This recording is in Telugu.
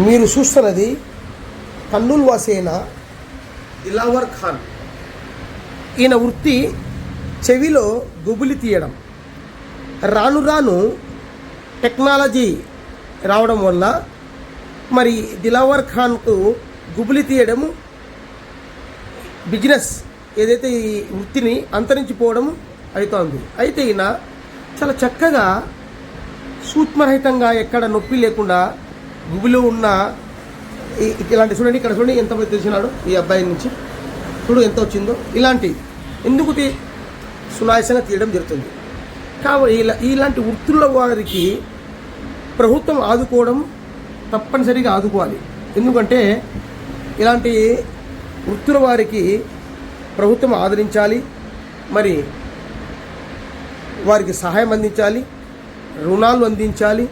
మీరు చూస్తున్నది కర్నూలు వాసి దిలావర్ ఖాన్. ఈయన వృత్తి చెవిలో గుబులి తీయడం. రాను రాను టెక్నాలజీ రావడం వల్ల మరి దిలావర్ ఖాన్కు గుబులి తీయడము బిజినెస్ ఏదైతే ఈ వృత్తిని అంతరించిపోవడం అవుతోంది అయితే ఈయన చాలా చక్కగా సూక్ష్మరహితంగా ఎక్కడ నొప్పి లేకుండా గుబిలో ఉన్న ఇలాంటి చూడండి ఇక్కడ చూడండి ఎంత తెలిసినాడు ఈ అబ్బాయి నుంచి. చూడు ఎంత వచ్చిందో. ఇలాంటి ఎందుకు సునాయాసంగా తీయడం జరుగుతుంది. కాబట్టి ఇలా ఇలాంటి వృత్తుల వారికి ప్రభుత్వం ఆదుకోవడం తప్పనిసరిగా ఆదుకోవాలి. ఎందుకంటే ఇలాంటి వృత్తుల వారికి ప్రభుత్వం ఆదరించాలి. మరి వారికి సహాయం అందించాలి. రుణాలు అందించాలి.